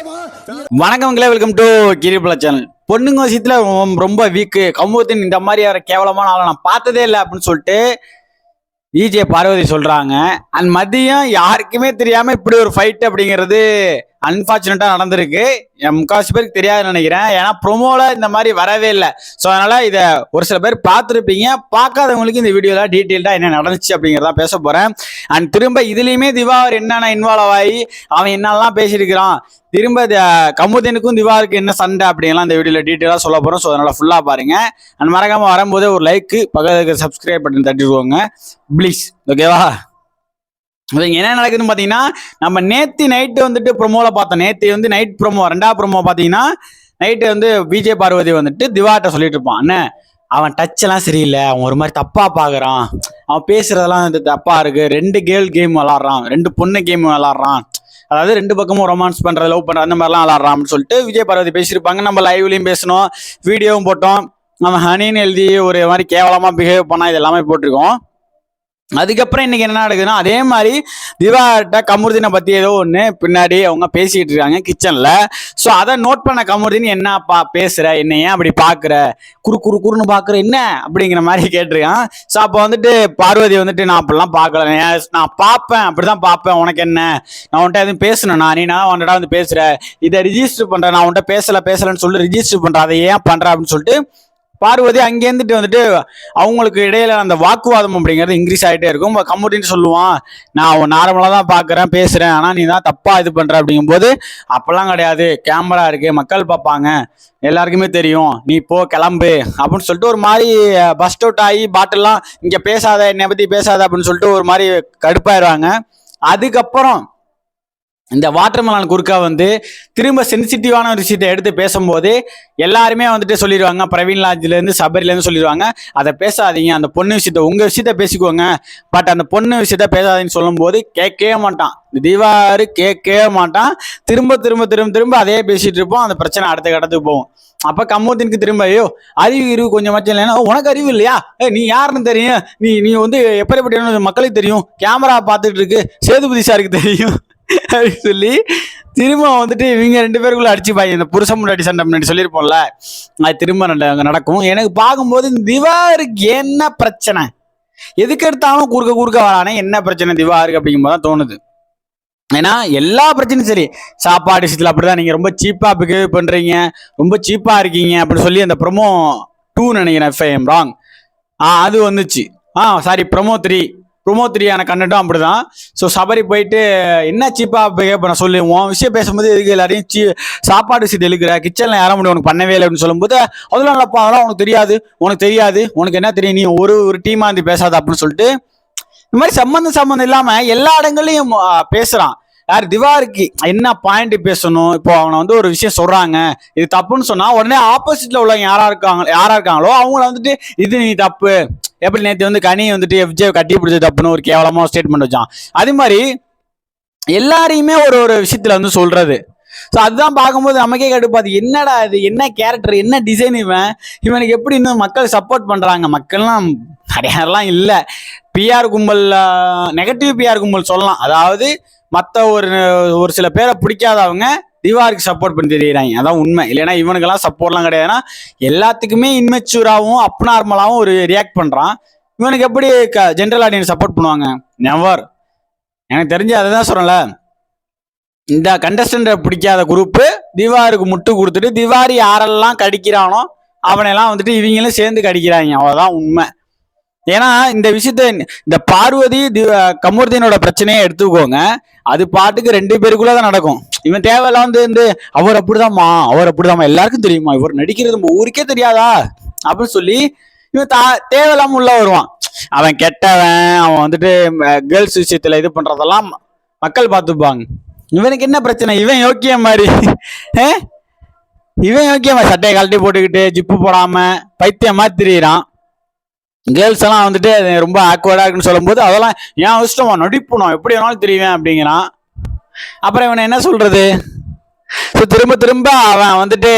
வணக்கங்களே welcome to கிரிபல channel பொண்ணுங்க விஷயத்துல ரொம்ப- வீக்கு கமுகத்தின் இந்த மாதிரி ஒரு கேவலமான ஆளை நான் பார்த்ததே இல்லை அப்படின்னு சொல்லிட்டு விஜே பார்வதி சொல்றாங்க. அண்ட் மதியம் யாருக்குமே தெரியாம இப்படி ஒரு ஃபைட் அப்படிங்கிறது அன்பார்ச்சுனேட்டா நடந்திருக்கு. என் முக்காவாசி பேருக்கு தெரியாதுன்னு நினைக்கிறேன். ஏன்னா ப்ரொமோல இந்த மாதிரி வரவே இல்லை. ஸோ அதனால இதை ஒரு சில பேர் பார்த்துருப்பீங்க. பார்க்காதவங்களுக்கு இந்த வீடியோல டீட்டெயில்டா என்ன நடந்துச்சு அப்படிங்கிறதா பேச போறேன். அண்ட் திரும்ப இதுலயுமே திவாகர் என்னென்ன இன்வால்வ் ஆகி அவன் என்னெல்லாம் பேசியிருக்கிறான். திரும்ப த- கமுதனுக்கும் திவாருக்கு என்ன சண்டை அப்படிங்கலாம் இந்த வீடியோல டீட்டெயிலாக சொல்ல போறோம். ஸோ அதனால ஃபுல்லா பாருங்க. அண்ட் மறக்காம வரும்போதே ஒரு லைக் பக்கத்துக்கு சப்ஸ்கிரைப் பட்டன் தட்டிடுவோங்க. ப்ளீஸ் ஓகேவா இப்போ என்ன நடக்குதுன்னு பார்த்தீங்கன்னா நம்ம நேத்தி நைட்டு வந்துட்டு ப்ரொமோவில் பார்த்தோம். நேத்தி வந்து நைட் ப்ரொமோ ரெண்டாவது ப்ரொமோ பார்த்தீங்கன்னா நைட்டு வந்து விஜய் பார்வதி வந்துட்டு திவாட்ட சொல்லிட்டு இருப்பான். அண்ணே அவன் டச் எல்லாம் சரியில்லை. அவன் ஒரு மாதிரி தப்பா பார்க்குறான் அவன் பேசுறதெல்லாம் வந்து தப்பா இருக்கு. ரெண்டு கேர்ள் கேம் விளாட்றான் ரெண்டு பொண்ணு கேம் விளாட்றான் அதாவது ரெண்டு பக்கமும் ரொமான்ஸ் பண்றது லவ் பண்ணுற அந்த மாதிரிலாம் விளாட்றான் அப்படின்னு சொல்லிட்டு விஜய் பார்வதி பேசியிருப்பாங்க. நம்ம லைவ்லேயும் பேசணும் வீடியோவும் போட்டோம். நம்ம ஹனின்னு எழுதி ஒரு மாதிரி கேவலமா பிஹேவ் பண்ணா இது எல்லாமே போட்டிருக்கோம். அதுக்கப்புறம் இன்னைக்கு என்ன நடக்குதுன்னா அதே மாதிரி திவாட்ட கமுருதினை பற்றி ஏதோ ஒன்று பின்னாடி அவங்க பேசிக்கிட்டு இருக்காங்க கிச்சனில். ஸோ அதை நோட் பண்ண கமுருதின் என்ன பா பேசுகிற என்ன ஏன் அப்படி பார்க்குற குறு குறு குறுன்னு பார்க்குற என்ன? அப்படிங்கிற மாதிரி கேட்டிருக்கான். ஸோ அப்போ வந்துட்டு பார்வதி வந்துட்டு நான் அப்படிலாம் பார்க்கல. நான் நான் பார்ப்பேன். அப்படிதான் பார்ப்பேன். உனக்கு என்ன? நான் உன்கிட்ட எதுவும் பேசணும் நான் நீ நான் உன்கிட்ட வந்து பேசுகிற இதை ரிஜிஸ்டர் பண்ணுறேன் நான் உன்கிட்ட பேசலை பேசலைன்னு சொல்லி ரிஜிஸ்டர் பண்ணுறேன் அதை ஏன் பண்ணுறேன் அப்படின்னு சொல்லிட்டு பார்வதி அங்கேருந்துட்டு வந்துட்டு அவங்களுக்கு இடையில அந்த வாக்குவாதம் அப்படிங்கிறது இன்க்ரீஸ் ஆகிட்டே இருக்கும். கம்முட்டின்னு சொல்லுவான். நான் நார்மலாக தான் பார்க்குறேன் பேசுகிறேன் ஆனால் நீ தான் தப்பாக இது பண்ணுற அப்படிங்கும்போது அப்போல்லாம் கிடையாது. கேமரா இருக்குது மக்கள் பார்ப்பாங்க. எல்லாருக்குமே தெரியும். நீ போ கிளம்பு அப்படின்னு சொல்லிட்டு ஒரு மாதிரி பஸ்ட் அவுட் ஆகி பாட்டிலாம் இங்கே பேசாத என்னை பற்றி பேசாத அப்படின்னு சொல்லிட்டு ஒரு மாதிரி கடுப்பாயிடுவாங்க அதுக்கப்புறம் இந்த வாட்டர்மலான் குறுக்கா வந்து திரும்ப சென்சிட்டிவான ஒரு விஷயத்தை எடுத்து பேசும்போது எல்லாருமே வந்துட்டு சொல்லிடுவாங்க. பிரவீன் லாஜ்லேருந்து சபரிலேருந்து சொல்லிடுவாங்க. அதை பேசாதீங்க. அந்த பொண்ணு விஷயத்த உங்கள் விஷயத்த பேசிக்கோங்க. பட் அந்த பொண்ணு விஷயத்த பேசாதீங்கன்னு சொல்லும்போது கேட்கவே மாட்டான். இந்த கேட்கவே மாட்டான். திரும்ப திரும்ப திரும்ப திரும்ப அதே பேசிகிட்டு இருப்போம். அந்த பிரச்சனை அடுத்த கட்டத்துக்கு போகும். அப்போ கம்மூத்தினுக்கு திரும்ப ஐயோ அறிவு இருவு கொஞ்சம் மச்சம் இல்லைன்னா உனக்கு அறிவு இல்லையா? ஏ நீ யாருன்னு தெரியும்? நீ நீ வந்து எப்படிப்பட்ட மக்களுக்கு தெரியும். கேமரா பார்த்துட்டு இருக்கு. சேதுபதி சாருக்கு தெரியும். அப்படின்னு சொல்லி திரும்ப வந்துட்டு இவங்க ரெண்டு பேருக்குள்ள அடிச்சுப்பாங்க இந்த புருஷ முன்னாடி சண்டை முன்னாடி சொல்லியிருப்போம்ல அது திரும்ப அங்கே நடக்கும். எனக்கு பார்க்கும்போது இந்த திவாருக்கு என்ன பிரச்சனை? எதுக்கு எடுத்தாலும் குறுக்க குறுக்க வரானே என்ன பிரச்சனை திவாருக்கு அப்படிங்கும்போது தான் தோணுது. ஏன்னா எல்லா பிரச்சனையும் சரி. சாப்பாடு விஷயத்தில் அப்படிதான். நீங்க ரொம்ப சீப்பா பிஹேவ் பண்றீங்க ரொம்ப சீப்பா இருக்கீங்க அப்படின்னு சொல்லி அந்த ப்ரொமோ டூ நினைக்கிறேன் எஃப்ஐஎம் ராங் ஆ அது வந்துச்சு. ஆ சாரி ப்ரொமோ த்ரீ ப்ரொமோ த்ரீயான அப்படி தான் ஸோ சபரி போயிட்டு என்ன சீப்பாக பிஹேவ் பண்ண சொல்லுவோம் உன் விஷயம் பேசும்போது எதுக்கு எல்லாரையும் சீ சாப்பாடு விஷயத்தை எழுக்கிற கிச்சனில் யாரும் முடியும் உனக்கு பண்ணவே இல்லை அப்படின்னு சொல்லும்போது அதெல்லாம் இல்லப்பா அதெல்லாம் உனக்கு தெரியாது. உனக்கு தெரியாது. உனக்கு என்ன தெரியும்? நீ ஒரு ஒரு டீமாக இருந்து பேசாத அப்படின்னு சொல்லிட்டு இந்த மாதிரி சம்மந்தம் சம்மந்தம் இல்லாமல் எல்லா இடங்கள்லையும் பேசுகிறான் யார்? திவாருக்கு. என்ன பாயிண்ட் பேசணும்? இப்போ அவனை வந்து ஒரு விஷயம் சொல்றாங்க. இது தப்புன்னு சொன்னா உடனே ஆப்போசிட்ல உள்ளவங்க யாரா இருக்காங்க யாரா இருக்காங்களோ அவங்கள வந்துட்டு இது நீ தப்பு. எப்படி நேற்று வந்து கனி வந்துட்டு எஃப்ஜே கட்டி பிடிச்சது தப்புன்னு ஒரு கேவலமாக ஸ்டேட்மெண்ட் வச்சான். அதே மாதிரி எல்லாரையுமே ஒரு ஒரு விஷயத்தில் வந்து சொல்கிறது ஸோ அதுதான் பார்க்கும்போது நமக்கே கடுப்பாது என்னடா இது? என்ன கேரக்டர் என்ன டிசைன் இவன்? இவனுக்கு எப்படி இன்னும் மக்கள் சப்போர்ட் பண்ணுறாங்க மக்கள்லாம் நிறையாலாம் இல்லை. பிஆர் கும்பல் நெகட்டிவ் பிஆர் கும்பல் சொல்லலாம். அதாவது மற்ற ஒரு ஒரு சில பேரை பிடிக்காதவங்க திவாருக்கு சப்போர்ட் பண்ணி தெரியுறாங்க அதான் உண்மை. இல்லைன்னா இவனுக்கெல்லாம் சப்போர்ட்லாம் கிடையாதுன்னா எல்லாத்துக்குமே இன்மெச்சூராகவும் அப் நார்மலாகவும் ஒரு ரியாக்ட் பண்ணுறான் இவனுக்கு எப்படி க ஜென்ரல் ஆடியன்ஸ் சப்போர்ட் பண்ணுவாங்க? நெவர் எனக்கு தெரிஞ்சு அதை தான் சொல்கிறேன்ல இந்த கண்டஸ்டண்ட்டை பிடிக்காத குரூப்பு திவாருக்கு முட்டு கொடுத்துட்டு திவாரி யாரெல்லாம் கடிக்கிறானோ அவனையெல்லாம் வந்துட்டு இவங்களும் சேர்ந்து கடிக்கிறாங்க. அவ்வளோதான் உண்மை. ஏன்னா இந்த விஷயத்த இந்த பார்வதி தி- பிரச்சனையை எடுத்துக்கோங்க. அது பாட்டுக்கு ரெண்டு பேருக்குள்ள தான் நடக்கும். இவன் தேவையில்லாம் வந்து வந்து அவர் அப்படிதாம்மா அவர் அப்படிதாம்மா. எல்லாருக்கும் தெரியுமா? இவர் நடிக்கிறது நம்ம ஊருக்கே தெரியாதா? அப்படின்னு சொல்லி இவன் தா தேவையில்லாம உள்ள வருவான். அவன் கெட்டவன் அவன் வந்துட்டு கேர்ள்ஸ் விஷயத்துல இது பண்றதெல்லாம் மக்கள் பார்த்துப்பாங்க. இவனுக்கு என்ன பிரச்சனை? இவன் யோக்கியம் மாதிரி. இவன் யோக்கியம் சட்டையை கழட்டி போட்டுக்கிட்டு ஜிப்பு போடாம பைத்தியமா திரியிறான். கேர்ள்ஸ் எல்லாம் வந்துட்டு ரொம்ப ஆக்வர்டாக இருக்குன்னு சொல்லும்போது அதெல்லாம் ஏன் இஷ்டமா நடிப்புணும் எப்படி வேணாலும் தெரியுவேன் அப்படிங்கிறான் அப்புறம் இவனை என்ன சொல்றது? ஸோ திரும்ப திரும்ப அவன் வந்துட்டு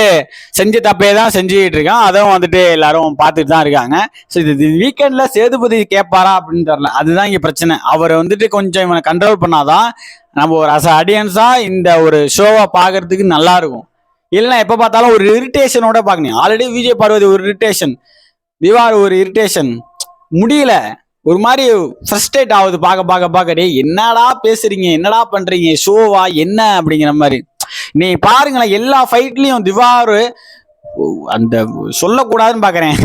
செஞ்ச தப்பே தான் செஞ்சுக்கிட்டு இருக்கான். அதுவும் வந்துட்டு எல்லாரும் பார்த்துட்டு தான் இருக்காங்க. ஸோ இது வீக்கெண்டில் சேதுபதி கேட்பாரா அப்படின்னு தெரியல. அதுதான் இங்கே பிரச்சனை. அவர் வந்துட்டு கொஞ்சம் இவனை கண்ட்ரோல் பண்ணாதான் நம்ம ஒரு அச ஆடியன்ஸாக இந்த ஒரு ஷோவை பார்க்கறதுக்கு நல்லா இருக்கும். இல்லைன்னா எப்போ பார்த்தாலும் ஒரு இரிட்டேஷனோட பார்க்கணும். ஆல்ரெடி விஜய் பார்வதி ஒரு இரிட்டேஷன் திவார் ஒரு இரிட்டேஷன் முடியல. ஒரு மாதிரி ஃப்ரஸ்ட்ரேட் ஆகுது. பார்க்க பார்க்க பார்க்க. டே என்னடா பேசுறீங்க? என்னடா பண்றீங்க? ஷோவா என்ன? அப்படிங்கிற மாதிரி. நீ பாருங்களேன் எல்லா ஃபைட்லயும் திவார் அந்த சொல்லக்கூடாதுன்னு பாக்குறேன்.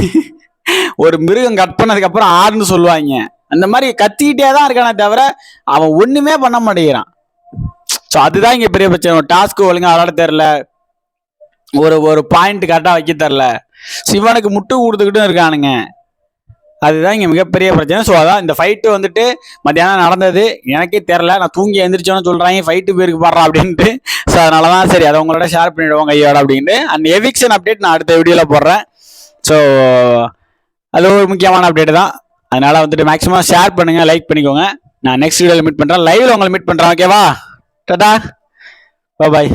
ஒரு மிருகம் கட் பண்ணதுக்கு அப்புறம் ஆறுன்னு சொல்லுவாங்க. அந்த மாதிரி கத்திக்கிட்டே தான் இருக்கானே தவிர அவன் ஒண்ணுமே பண்ண மாட்டேங்கிறான். ஸோ அதுதான் இங்க பெரிய பிரச்சனை. டாஸ்க் ஒழுங்கா விளாட தெரில ஒரு ஒரு பாயிண்ட் கரெக்டாக வைக்க தெரில சிவனுக்கு முட்டு கொடுத்துக்கிட்டும் இருக்கானுங்க. அதுதான் இங்கே மிகப்பெரிய பிரச்சனை. ஸோ அதான் இந்த ஃபைட்டு வந்துட்டு மத்தியானம் நடந்தது. எனக்கே தெரில நான் தூங்கி எந்திரிச்சோன்னு சொல்கிறாங்க ஃபைட்டு பேருக்கு பாடுறா அப்படின்ட்டு. ஸோ அதனால தான் சரி அதை உங்களோட ஷேர் பண்ணிவிடுவோம் கையோட அப்படின்ட்டு. அண்ட் எவிக்ஷன் அப்டேட் நான் அடுத்த வீடியோவில் போடுறேன். ஸோ அது ஒரு முக்கியமான அப்டேட் தான். அதனால வந்துட்டு மேக்ஸிமம் ஷேர் பண்ணுங்க லைக் பண்ணிக்கோங்க. நான் நெக்ஸ்ட் வீடியோவில் மீட் பண்ணுறேன் லைவ்ல உங்களை மீட் பண்ணுறேன் ஓகேவா டாடா பாய்